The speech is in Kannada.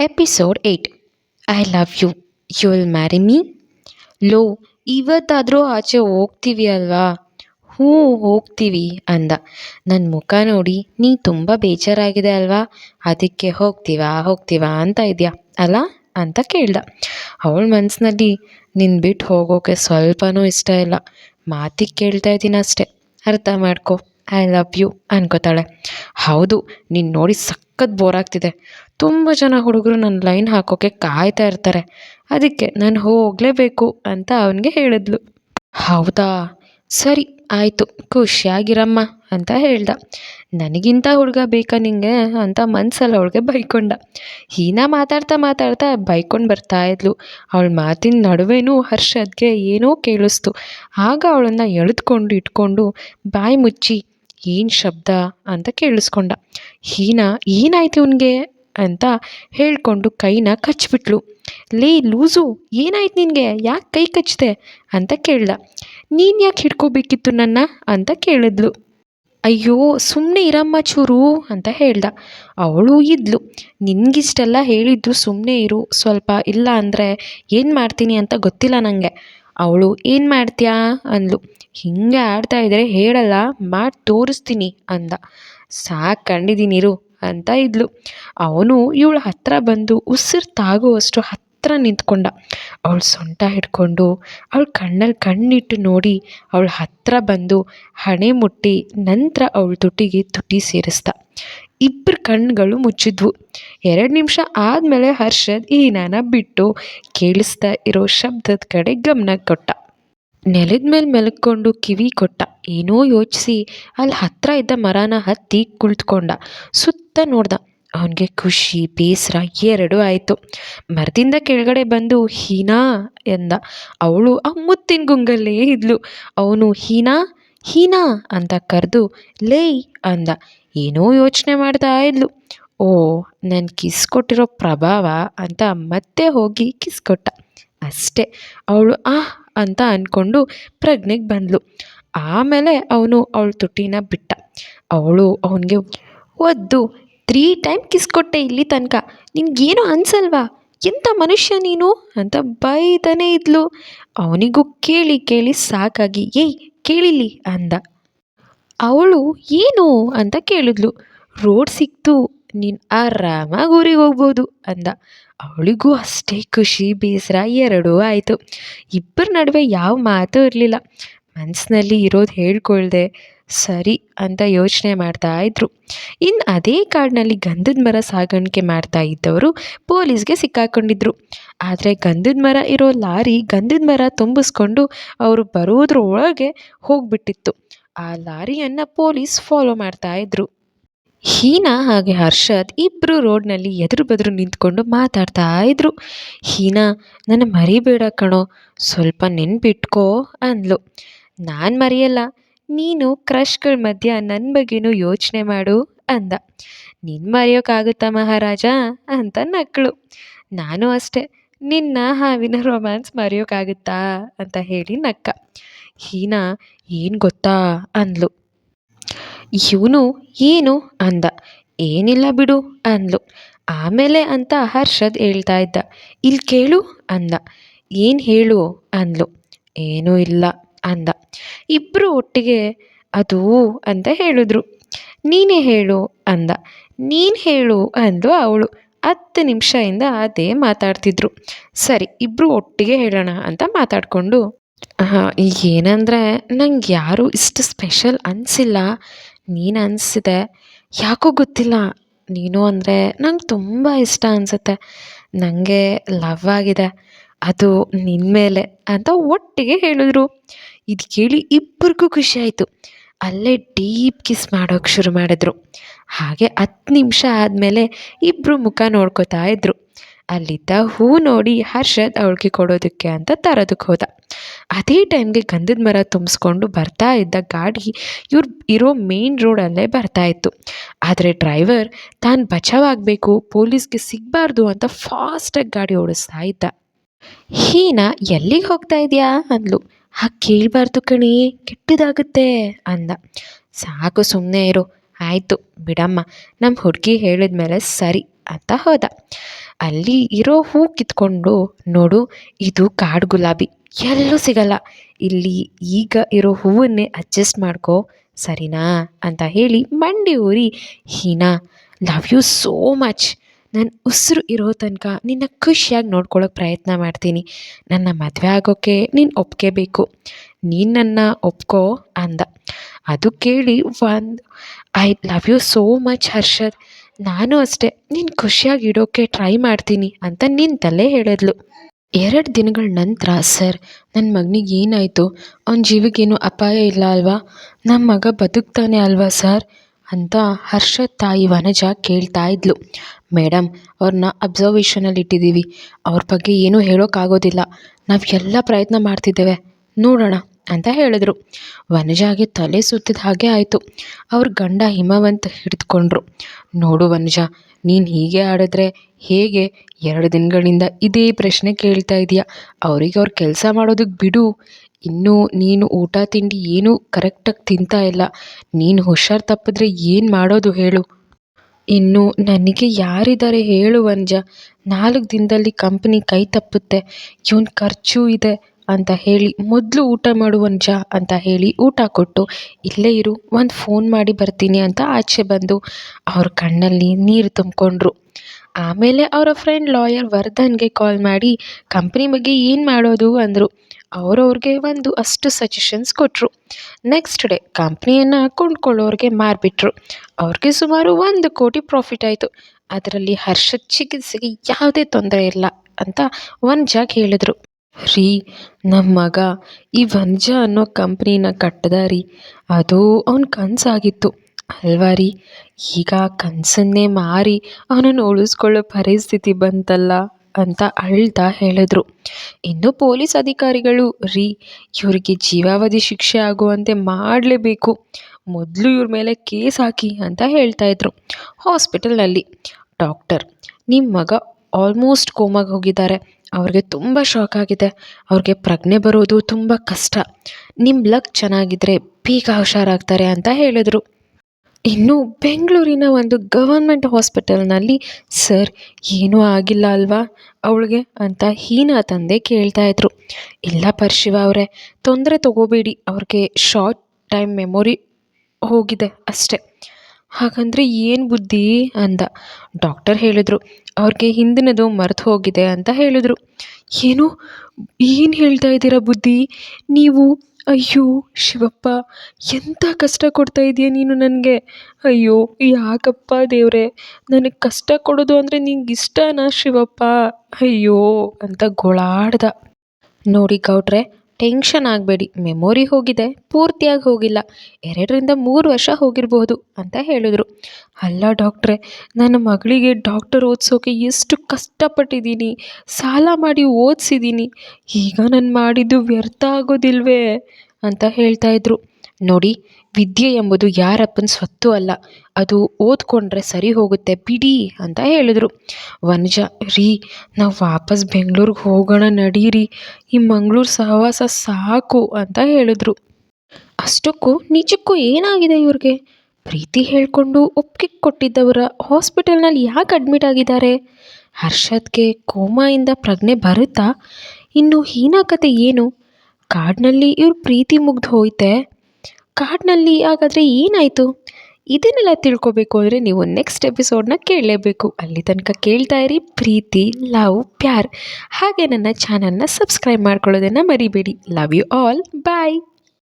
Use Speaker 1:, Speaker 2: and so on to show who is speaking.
Speaker 1: Episode eight I love you you will marry me low, ಇವತ್ತಾದರೂ ಆಚೆ ಹೋಗ್ತೀವಿ ಅಲ್ವಾ? ಹ್ಞೂ ಹೋಗ್ತೀವಿ ಅಂದ. ನನ್ನ ಮುಖ ನೋಡಿ ನೀ ತುಂಬ ಬೇಜಾರಾಗಿದೆ ಅಲ್ವಾ? ಅದಕ್ಕೆ ಹೋಗ್ತೀವಾ ಹೋಗ್ತೀವಾ ಅಂತ ಇದೆಯಾ? ಅಲ್ಲ ಅಂತ ಕೇಳ್ದ. ಅವಳ ಮನಸ್ಸಿನಲ್ಲಿ ನಿನ್ನ ಬಿಟ್ಟು ಹೋಗೋಕೆ ಸ್ವಲ್ಪನೂ ಇಷ್ಟ ಇಲ್ಲ. ಮಾತಿಗೆ ಕೇಳ್ತಾ ಇದ್ದೀನಿ ಅಷ್ಟೆ. ಅರ್ಥ ಮಾಡ್ಕೊ. ಐ ಲವ್ ಯು ಅನ್ಕೋತಾಳೆ. ಹೌದು, ನೀನು ನೋಡಿ ಸಖತ್ ಬೋರ್ ಆಗ್ತಿದೆ. ತುಂಬ ಜನ ಹುಡುಗರು ನನ್ನ ಲೈನ್ ಹಾಕೋಕ್ಕೆ ಕಾಯ್ತಾ ಇರ್ತಾರೆ. ಅದಕ್ಕೆ ನಾನು ಹೋಗಲೇಬೇಕು ಅಂತ ಅವನಿಗೆ ಹೇಳಿದ್ಲು. ಹೌದಾ? ಸರಿ, ಆಯಿತು. ಖುಷಿಯಾಗಿರಮ್ಮ ಅಂತ ಹೇಳ್ದ. ನನಗಿಂತ ಹುಡುಗ ಬೇಕಾ ನಿಂಗೆ ಅಂತ ಮನ್ಸಲ್ಲಿ ಅವಳಿಗೆ ಬೈಕೊಂಡ. ಹೀನಾ ಮಾತಾಡ್ತಾ ಮಾತಾಡ್ತಾ ಬೈಕೊಂಡು ಬರ್ತಾ ಇದ್ಲು. ಅವಳ ಮಾತಿನ ನಡುವೆನೂ ಹರ್ಷದ್ಗೆ ಏನೋ ಕೇಳಿಸ್ತು. ಆಗ ಅವಳನ್ನು ಎಳೆದುಕೊಂಡು ಇಟ್ಕೊಂಡು ಬಾಯಿ ಮುಚ್ಚಿ, ಏನು ಶಬ್ದ? ಅಂತ ಕೇಳಿಸ್ಕೊಂಡ. ಹೀನಾ, ಏನಾಯ್ತು ಇವನಿಗೆ? ಅಂತ ಹೇಳಿಕೊಂಡು ಕೈನ ಕಚ್ಬಿಟ್ಲು. ಲೇ, ಲೂಸು, ಏನಾಯ್ತು ನಿನಗೆ? ಯಾಕೆ ಕೈ ಕಚ್ಚಿದೆ ಅಂತ ಕೇಳ್ದ. ನೀನು ಯಾಕೆ ಹಿಡ್ಕೋಬೇಕಿತ್ತು ನನ್ನ? ಅಂತ ಕೇಳಿದ್ಲು. ಅಯ್ಯೋ ಸುಮ್ಮನೆ ಇರಮ್ಮ ಚೂರು, ಅಂತ ಹೇಳ್ದ. ಅವಳು ಇದ್ಲು. ನಿನಗಿಷ್ಟೆಲ್ಲ ಹೇಳಿದ್ದು ಸುಮ್ಮನೆ ಇರು, ಸ್ವಲ್ಪ ಇಲ್ಲ ಅಂದರೆ ಏನು ಮಾಡ್ತೀನಿ ಅಂತ ಗೊತ್ತಿಲ್ಲ ನನಗೆ ಅವಳು, ಏನು ಮಾಡ್ತೀಯಾ? ಅಂದ್ಲು. ಹಿಂಗೆ ಆಡ್ತಾ ಇದ್ದರೆ ಹೇಳಲ್ಲ, ಮಾಡಿ ತೋರಿಸ್ತೀನಿ, ಅಂದ. ಸಾಕು ಕಂಡಿದ್ದೀನಿ ಇರು. ಅಂತ ಇದ್ಲು. ಅವನು ಇವಳ ಹತ್ತಿರ ಬಂದು ಉಸಿರು ತಾಗುವಷ್ಟು ಹತ್ತಿರ ನಿಂತ್ಕೊಂಡ. ಅವಳ ಸೊಂಟ ಹಿಡ್ಕೊಂಡು ಅವಳ ಕಣ್ಣಲ್ಲಿ ಕಣ್ಣಿಟ್ಟು ನೋಡಿ ಅವಳ ಹತ್ತಿರ ಬಂದು ಹಣೆ ಮುಟ್ಟಿ ನಂತರ ಅವಳ ತುಟಿಗೆ ತುಟಿ ಸೇರಿಸ್ದ ಇಬ್ಬರ ಕಣ್ಣುಗಳು ಮುಚ್ಚಿದ್ವು. ಎರಡು ನಿಮಿಷ ಆದಮೇಲೆ ಹರ್ಷದ್ ನಾನ ಬಿಟ್ಟು ಕೇಳಿಸ್ತಾ ಇರೋ ಶಬ್ದದ ಕಡೆ ಗಮನ ಕೊಟ್ಟ. ನೆಲದ ಮೇಲೆ ಮೆಲ್ಕೊಂಡು ಕಿವಿ ಕೊಟ್ಟ. ಏನೋ ಯೋಚಿಸಿ ಅಲ್ಲಿ ಹತ್ತಿರ ಇದ್ದ ಮರನ ಹತ್ತಿ ಕುಳಿತುಕೊಂಡ. ಸುತ್ತ ನೋಡ್ದ ಅವನಿಗೆ ಖುಷಿ, ಬೇಸರ, ಎರಡೂ ಆಯಿತು. ಮರದಿಂದ ಕೆಳಗಡೆ ಬಂದು ಹೀನಾ ಎಂದ. ಅವಳು ಆ ಮುತ್ತಿನ ಗುಂಗಲ್ಲೇ ಇದ್ಲು. ಅವನು ಹೀನಾ ಹೀನಾ ಅಂತ ಕರೆದು ಲೇಯ್ ಅಂದ. ಏನೋ ಯೋಚನೆ ಮಾಡ್ತಾ ಇದ್ಲು. ಓ ನನ್ನ ಕಿಸ್ ಕೊಟ್ಟಿರೋ ಪ್ರಭಾವ ಅಂತ ಮತ್ತೆ ಹೋಗಿ ಕಿಸ್ ಕೊಟ್ಟ. ಅಷ್ಟೇ. ಅವಳು ಆಹ್ ಅಂತ ಅಂದ್ಕೊಂಡು ಪ್ರಜ್ಞೆಗೆ ಬಂದಳು ಆಮೇಲೆ ಅವನು ಅವಳ ತುಟಿನ ಬಿಟ್ಟ. ಅವಳು ಅವನಿಗೆ, ಒದ್ದು, ತ್ರೀ ಟೈಮ್ ಕಿಸ್ ಕೊಟ್ಟೆ ಇಲ್ಲಿ ತನಕ. ನಿನಗೇನು ಅನ್ಸಲ್ವಾ? ಎಂಥ ಮನುಷ್ಯ ನೀನು? ಅಂತ ಬೈತಾನೆ ಇದ್ಲು. ಅವನಿಗೂ ಕೇಳಿ ಕೇಳಿ ಸಾಕಾಗಿ, ಏಯ್ ಕೇಳಿಲಿ ಅಂದ. ಅವಳು, ಏನು? ಅಂತ ಕೇಳಿದ್ಲು. ರೋಡ್ ಸಿಕ್ತು. ನೀನು ಆರಾಮಾಗಿ ಊರಿಗೆ ಹೋಗ್ಬೋದು, ಅಂದ. ಅವಳಿಗೂ ಅಷ್ಟೇ ಖುಷಿ, ಬೇಸರ, ಎರಡೂ ಆಯಿತು. ಇಬ್ಬರ ನಡುವೆ ಯಾವ ಮಾತು ಇರಲಿಲ್ಲ. ಮನಸ್ಸಿನಲ್ಲಿ ಇರೋದು ಹೇಳ್ಕೊಳ್ದೆ ಸರಿ ಅಂತ ಯೋಚನೆ ಮಾಡ್ತಾ ಇದ್ರು. ಇನ್ನು ಅದೇ ಕಾಡಿನಲ್ಲಿ ಗಂಧದ ಮರ ಸಾಗಾಣಿಕೆ ಮಾಡ್ತಾ ಇದ್ದವರು ಪೊಲೀಸ್ಗೆ ಸಿಕ್ಕಾಕೊಂಡಿದ್ರು. ಆದರೆ ಗಂಧದ ಮರ ಇರೋ ಲಾರಿ ಗಂಧದ ಮರ ತುಂಬಿಸ್ಕೊಂಡು ಅವರು ಬರೋದ್ರೊಳಗೆ ಹೋಗ್ಬಿಟ್ಟಿತ್ತು. ಆ ಲಾರಿಯನ್ನು ಪೊಲೀಸ್ ಫಾಲೋ ಮಾಡ್ತಾ ಇದ್ರು. ಹೀನಾ ಹಾಗೆ ಹರ್ಷದ್ ಇಬ್ಬರು ರೋಡ್ನಲ್ಲಿ ಎದುರು ಬದುರು ನಿಂತ್ಕೊಂಡು ಮಾತಾಡ್ತಾ ಇದ್ರು. ಹೀನಾ, ನನ್ನ ಮರಿಬೇಡ ಕಣೋ, ಸ್ವಲ್ಪ ನೆನ್ಪಿಟ್ಕೋ, ಅಂದ್ಲು. ನಾನು ಮರೆಯಲ್ಲ. ನೀನು ಕ್ರಶ್ಗಳ ಮಧ್ಯ ನನ್ನ ಬಗ್ಗೆನೂ ಯೋಚನೆ ಮಾಡು ಅಂದ. ನಿನ್ನ ಮರೆಯೋಕ್ಕಾಗುತ್ತಾ ಮಹಾರಾಜ ಅಂತ ನಕ್ಕಳು ನಾನು ಅಷ್ಟೆ. ನಿನ್ನ ಹಾವಿನ ರೊಮ್ಯಾನ್ಸ್ ಮರೆಯೋಕ್ಕಾಗುತ್ತಾ ಅಂತ ಹೇಳಿ ನಕ್ಕ. ಹೀನಾ ಏನು ಗೊತ್ತಾ ಅಂದ್ಲು. ಇವನು ಏನು ಅಂದ. ಏನಿಲ್ಲ ಬಿಡು ಅಂದ್ಲು. ಆಮೇಲೆ ಅಂತ ಹರ್ಷದ್ ಹೇಳ್ತಾ ಇದ್ದ. ಇಲ್ಲಿ ಕೇಳು ಅಂದ. ಏನು ಹೇಳು ಅಂದ್ಲು. ಏನೂ ಇಲ್ಲ ಅಂದ. ಇಬ್ಬರು ಒಟ್ಟಿಗೆ ಅದು ಅಂತ ಹೇಳಿದ್ರು. ನೀನೇ ಹೇಳು ಅಂದ. ನೀನು ಹೇಳು ಅಂದು ಅವಳು. ಹತ್ತು ನಿಮಿಷದಿಂದ ಅದೇ ಮಾತಾಡ್ತಿದ್ರು. ಸರಿ ಇಬ್ಬರು ಒಟ್ಟಿಗೆ ಹೇಳೋಣ ಅಂತ ಮಾತಾಡಿಕೊಂಡು ಏನಂದರೆ ನಂಗೆ ಯಾರೂ ಇಷ್ಟು ಸ್ಪೆಷಲ್ ಅನಿಸಿಲ್ಲ. ನೀನು ಅನಿಸಿದೆ. ಯಾಕೋ ಗೊತ್ತಿಲ್ಲ. ನೀನು ಅಂದರೆ ನಂಗೆ ತುಂಬ ಇಷ್ಟ ಅನಿಸುತ್ತೆ. ನನಗೆ ಲವ್ ಆಗಿದೆ. ಅದು ನಿನ್ನ ಮೇಲೆ ಅಂತ ಒಟ್ಟಿಗೆ ಹೇಳಿದ್ರು. ಇದು ಕೇಳಿ ಇಬ್ಬರಿಗೂ ಖುಷಿ ಆಯಿತು. ಅಲ್ಲೇ ಡೀಪ್ ಕಿಸ್ ಮಾಡೋಕ್ಕೆ ಶುರು ಮಾಡಿದ್ರು. ಹಾಗೆ ಹತ್ತು ನಿಮಿಷ ಆದಮೇಲೆ ಇಬ್ಬರು ಮುಖ ನೋಡ್ಕೋತಾ ಇದ್ರು. ಅಲ್ಲಿದ್ದ ಹೂ ನೋಡಿ ಹರ್ಷದ್ ಅವಳಿಗೆ ಕೊಡೋದಕ್ಕೆ ಅಂತ ತರೋದಕ್ಕೆ ಹೋದ. ಅದೇ ಟೈಮ್ಗೆ ಗಂಧದ ಮರ ತುಂಬಿಸ್ಕೊಂಡು ಬರ್ತಾ ಇದ್ದ ಗಾಡಿ ಇವ್ರು ಇರೋ ಮೇನ್ ರೋಡಲ್ಲೇ ಬರ್ತಾ ಇತ್ತು. ಆದರೆ ಡ್ರೈವರ್, ತಾನು ಬಚಾವಾಗಬೇಕು ಪೊಲೀಸ್ಗೆ ಸಿಗಬಾರ್ದು ಅಂತ ಫಾಸ್ಟಾಗಿ ಗಾಡಿ ಓಡಿಸ್ತಾ ಇದ್ದ. ಹೀನಾ ಎಲ್ಲಿಗೆ ಹೋಗ್ತಾ ಇದೆಯಾ ಅಂದ್ಲು. ಹಾಗೆ ಕೇಳಬಾರ್ದು ಕಣಿ, ಕೆಟ್ಟದಾಗುತ್ತೆ ಅಂದ. ಸಾಕು ಸುಮ್ಮನೆ ಇರು. ಆಯಿತು, ಬಿಡಮ್ಮ. ನಮ್ಮ ಹುಡುಗಿ ಹೇಳಿದ್ಮೇಲೆ ಸರಿ ಅಂತ ಹೋದ. ಅಲ್ಲಿ ಇರೋ ಹೂ ಕಿತ್ಕೊಂಡು, ನೋಡು, ಇದು ಕಾಡು ಗುಲಾಬಿ. ಎಲ್ಲೂ ಸಿಗಲ್ಲ. ಇಲ್ಲಿ ಈಗ ಇರೋ ಹೂವನ್ನೇ ಅಡ್ಜಸ್ಟ್ ಮಾಡ್ಕೋ, ಸರಿನಾ? ಅಂತ ಹೇಳಿ ಮಂಡಿ ಊರಿ, Heena, love you so much. ನನ್ನ ಉಸಿರು ಇರೋ ತನಕ ನಿನ್ನ ಖುಷಿಯಾಗಿ ನೋಡ್ಕೊಳ್ಳೋಕೆ ಪ್ರಯತ್ನ ಮಾಡ್ತೀನಿ. ನನ್ನ ಮದುವೆ ಆಗೋಕ್ಕೆ ನೀನು ಒಪ್ಕೋಬೇಕು ಬೇಕು. ನೀನು ನನ್ನ ಒಪ್ಕೋ ಅಂದ. ಅದು ಕೇಳಿ ಒಂದು, I love you so much Harshad. ನಾನು ಅಷ್ಟೇ. ನೀನು ಖುಷಿಯಾಗಿ ಇಡೋಕ್ಕೆ ಟ್ರೈ ಮಾಡ್ತೀನಿ ಅಂತ ನಿಂತಲ್ಲೇ ಹೇಳಿದ್ಲು ಎರಡು ದಿನಗಳ ನಂತರ, ಸರ್ ನನ್ನ ಮಗನಿಗೆ ಏನಾಯಿತು? ಅವನ ಜೀವಕ್ಕೇನು ಅಪಾಯ ಇಲ್ಲ ಅಲ್ವಾ? ನಮ್ಮ ಮಗ ಬದುಕ್ತಾನೆ ಅಲ್ವಾ, ಸರ್? ಅಂತ ಹರ್ಷ ತಾಯಿ ವನಜ ಕೇಳ್ತಾ ಇದ್ಲು. ಮೇಡಮ್ ಅವ್ರನ್ನ ಅಬ್ಸರ್ವೇಷನಲ್ಲಿ ಇಟ್ಟಿದ್ದೀವಿ ಅವ್ರ ಬಗ್ಗೆ ಏನೂ ಹೇಳೋಕ್ಕಾಗೋದಿಲ್ಲ. ನಾವು ಎಲ್ಲ ಪ್ರಯತ್ನ ಮಾಡ್ತಿದ್ದೇವೆ. ನೋಡೋಣ ಅಂತ ಹೇಳಿದ್ರು. ವನಜಾಗೆ ತಲೆ ಸುತ್ತಿದ ಹಾಗೆ ಆಯಿತು. ಅವ್ರ ಗಂಡ ಹಿಮವಂತ ಹಿಡಿದುಕೊಂಡ್ರು. ನೋಡು ವನಜ, ನೀನು ಹೀಗೆ ಆಡಿದ್ರೆ ಹೇಗೆ ಎರಡು ದಿನಗಳಿಂದ ಇದೇ ಪ್ರಶ್ನೆ ಕೇಳ್ತಾ ಇದೆಯಾ. ಅವರಿಗೆ ಅವ್ರ ಕೆಲಸ ಮಾಡೋದಕ್ಕೆ ಬಿಡು. ಇನ್ನೂ ನೀನು ಊಟ ತಿಂಡಿ ಏನೂ ಕರೆಕ್ಟಾಗಿ ತಿಂತಾ ಇಲ್ಲ. ನೀನು ಹುಷಾರು ತಪ್ಪಿದ್ರೆ ಏನು ಮಾಡೋದು ಹೇಳು. ಇನ್ನು ನನಗೆ ಯಾರಿದ್ದಾರೆ ಹೇಳು ವಂಜ ನಾಲ್ಕು ದಿನದಲ್ಲಿ ಕಂಪ್ನಿ ಕೈ ತಪ್ಪುತ್ತೆ. ಇವನ್ ಖರ್ಚು ಇದೆ ಅಂತ ಹೇಳಿ ಮೊದಲು ಊಟ ಮಾಡು ವಂಜ ಅಂತ ಹೇಳಿ ಊಟ ಕೊಟ್ಟು ಇಲ್ಲೇ ಇರು, ಒಂದು ಫೋನ್ ಮಾಡಿ ಬರ್ತೀನಿ ಅಂತ ಆಚೆ ಬಂದು ಅವ್ರ ಕಣ್ಣಲ್ಲಿ ನೀರು ತುಂಬಿಕೊಂಡ್ರು. ಆಮೇಲೆ ಅವರ ಫ್ರೆಂಡ್ ಲಾಯರ್ ವರ್ಧನ್ಗೆ ಕಾಲ್ ಮಾಡಿ, ಕಂಪ್ನಿ ಬಗ್ಗೆ ಏನು ಮಾಡೋದು? ಅಂದರು. ಅವರವ್ರಿಗೆ ಒಂದು ಅಷ್ಟು ಸಜೆಷನ್ಸ್ ಕೊಟ್ಟರು ನೆಕ್ಸ್ಟ್ ಡೇ ಕಂಪ್ನಿಯನ್ನು ಕೊಂಡ್ಕೊಳ್ಳೋರಿಗೆ ಮಾರಿಬಿಟ್ರು. ಅವ್ರಿಗೆ ಸುಮಾರು ಒಂದು ಕೋಟಿ ಪ್ರಾಫಿಟ್ ಆಯಿತು. ಅದರಲ್ಲಿ ಹರ್ಷದ ಚಿಕಿತ್ಸೆಗೆ ಯಾವುದೇ ತೊಂದರೆ ಇಲ್ಲ ಅಂತ ವಂಜಾಗ್ ಹೇಳಿದ್ರು. ರೀ ನಮ್ಮ ಮಗ ಈ ವಂಜ ಅನ್ನೋ ಕಂಪ್ನಿನ ಕಟ್ಟದ ರೀ ಅದು ಅವ್ನ ಕನಸಾಗಿತ್ತು. ಅಲ್ವಾ ರೀ ಈಗ ಕನಸನ್ನೇ ಮಾರಿ ಅವನನ್ನು ಉಳಿಸ್ಕೊಳ್ಳೋ ಪರಿಸ್ಥಿತಿ ಬಂತಲ್ಲ ಅಂತ ಅಳ್ತಾ ಹೇಳಿದ್ರು. ಇನ್ನು ಪೊಲೀಸ್ ಅಧಿಕಾರಿಗಳು, ರೀ, ಇವರಿಗೆ ಜೀವಾವಧಿ ಶಿಕ್ಷೆ ಆಗುವಂತೆ ಮಾಡಲೇಬೇಕು. ಮೊದಲು ಇವ್ರ ಮೇಲೆ ಕೇಸ್ ಹಾಕಿ ಅಂತ ಹೇಳ್ತಾ ಇದ್ರು. ಹಾಸ್ಪಿಟಲ್ನಲ್ಲಿ. ಡಾಕ್ಟರ್ ನಿಮ್ಮ ಮಗ ಆಲ್ಮೋಸ್ಟ್ ಕೋಮಾಗೆ ಹೋಗಿದ್ದಾರೆ. ಅವ್ರಿಗೆ ತುಂಬ ಶಾಕ್ ಆಗಿದೆ. ಅವ್ರಿಗೆ ಪ್ರಜ್ಞೆ ಬರೋದು ತುಂಬ ಕಷ್ಟ. ನಿಮ್ಮ ಲಕ್ ಚೆನ್ನಾಗಿದ್ದರೆ ಬೇಗ ಹುಷಾರಾಗ್ತಾರೆ ಅಂತ ಹೇಳಿದ್ರು. ಇನ್ನು ಬೆಂಗಳೂರಿನ ಒಂದು ಗವರ್ಮೆಂಟ್ ಹಾಸ್ಪಿಟಲ್ನಲ್ಲಿ, ಸರ್, ಏನೂ ಆಗಿಲ್ಲ ಅಲ್ವಾ? ಅವಳಿಗೆ ಅಂತ ಹೀನಾ ತಂದೆ ಕೇಳ್ತಾ ಇದ್ರು. ಇಲ್ಲ ಪರ್ಶಿವ ಅವರೇ, ತೊಂದರೆ ತಗೋಬೇಡಿ, ಅವ್ರಿಗೆ ಶಾರ್ಟ್ ಟೈಮ್ ಮೆಮೊರಿ ಹೋಗಿದೆ ಅಷ್ಟೆ. ಹಾಗಂದರೆ ಏನು ಬುದ್ಧಿ ಅಂದ. ಡಾಕ್ಟರ್ ಹೇಳಿದ್ರು, ಅವ್ರಿಗೆ ಹಿಂದಿನದು ಮರೆತು ಹೋಗಿದೆ ಅಂತ ಹೇಳಿದರು. ಏನು ಏನು ಹೇಳ್ತಾ ಇದ್ದೀರಾ ಬುದ್ಧಿ? ನೀವು ಅಯ್ಯೋ, ಶಿವಪ್ಪ ಎಂಥ ಕಷ್ಟ ಕೊಡ್ತಾ ಇದೀಯ ನೀನು ನನಗೆ? ಅಯ್ಯೋ, ಯಾಕಪ್ಪ ದೇವರೇ, ನನಗೆ ಕಷ್ಟ ಕೊಡೋದು ಅಂದರೆ ನಿಂಗೆ ಇಷ್ಟನಾ ಶಿವಪ್ಪ? ಅಯ್ಯೋ, ಅಂತ ಗೋಳಾಡ್ದ. ನೋಡಿ ಗೌಡ್ರೆ ಟೆನ್ಷನ್ ಆಗಬೇಡಿ. ಮೆಮೊರಿ ಹೋಗಿದೆ, ಪೂರ್ತಿಯಾಗಿ ಹೋಗಿಲ್ಲ. ಎರಡರಿಂದ ಮೂರು ವರ್ಷ ಹೋಗಿರ್ಬೋದು ಅಂತ ಹೇಳಿದ್ರು. ಅಲ್ಲ ಡಾಕ್ಟ್ರೆ, ನನ್ನ ಮಗಳಿಗೆ ಡಾಕ್ಟರ್ ಓದಿಸೋಕೆ ಎಷ್ಟು ಕಷ್ಟಪಟ್ಟಿದ್ದೀನಿ. ಸಾಲ ಮಾಡಿ ಓದಿಸಿದ್ದೀನಿ. ಈಗ ನಾನು ಮಾಡಿದ್ದು ವ್ಯರ್ಥ ಆಗೋದಿಲ್ವೇ? ಅಂತ ಹೇಳ್ತಾ ಇದ್ರು. ನೋಡಿ, ವಿದ್ಯೆ ಎಂಬುದು ಯಾರಪ್ಪನ ಸ್ವತ್ತು ಅಲ್ಲ. ಅದು ಓದ್ಕೊಂಡ್ರೆ ಸರಿ ಹೋಗುತ್ತೆ, ಬಿಡಿ ಅಂತ ಹೇಳಿದ್ರು. ವನಜ, ರೀ, ನಾವು ವಾಪಸ್ ಬೆಂಗ್ಳೂರಿಗೆ ಹೋಗೋಣ ನಡೀರಿ, ಈ ಮಂಗಳೂರು ಸಹವಾಸ ಸಾಕು ಅಂತ ಹೇಳಿದ್ರು. ಅಷ್ಟಕ್ಕೂ ನಿಜಕ್ಕೂ ಏನಾಗಿದೆ ಇವ್ರಿಗೆ? ಪ್ರೀತಿ ಹೇಳಿಕೊಂಡು ಒಪ್ಪಿಗೆ ಕೊಟ್ಟಿದ್ದವರ ಹಾಸ್ಪಿಟಲ್ನಲ್ಲಿ ಯಾಕೆ ಅಡ್ಮಿಟ್ ಆಗಿದ್ದಾರೆ? ಹರ್ಷದ್ಗೆ ಕೋಮಾಯಿಂದ ಪ್ರಜ್ಞೆ ಬರುತ್ತಾ? ಇನ್ನು ಹೀನಾ ಕತೆ ಏನು? ಕಾಡಿನಲ್ಲಿ ಇವ್ರ ಪ್ರೀತಿ ಮುಗ್ದು ಹೋಯ್ತೆ. ಕಾಡಿನಲ್ಲಿ ಹಾಗಾದರೆ ಏನಾಯಿತು? ಇದನ್ನೆಲ್ಲ ತಿಳ್ಕೊಬೇಕು ಅಂದರೆ ನೀವು ನೆಕ್ಸ್ಟ್ ಎಪಿಸೋಡ್ನ ಕೇಳಲೇಬೇಕು. ಅಲ್ಲಿ ತನಕ ಕೇಳ್ತಾ ಇರಿ. ಪ್ರೀತಿ ಲವ್ ಪ್ಯಾರ್. ಹಾಗೆ ನನ್ನ ಚಾನಲ್ನ ಸಬ್ಸ್ಕ್ರೈಬ್ ಮಾಡ್ಕೊಳ್ಳೋದನ್ನು ಮರಿಬೇಡಿ. Love you all bye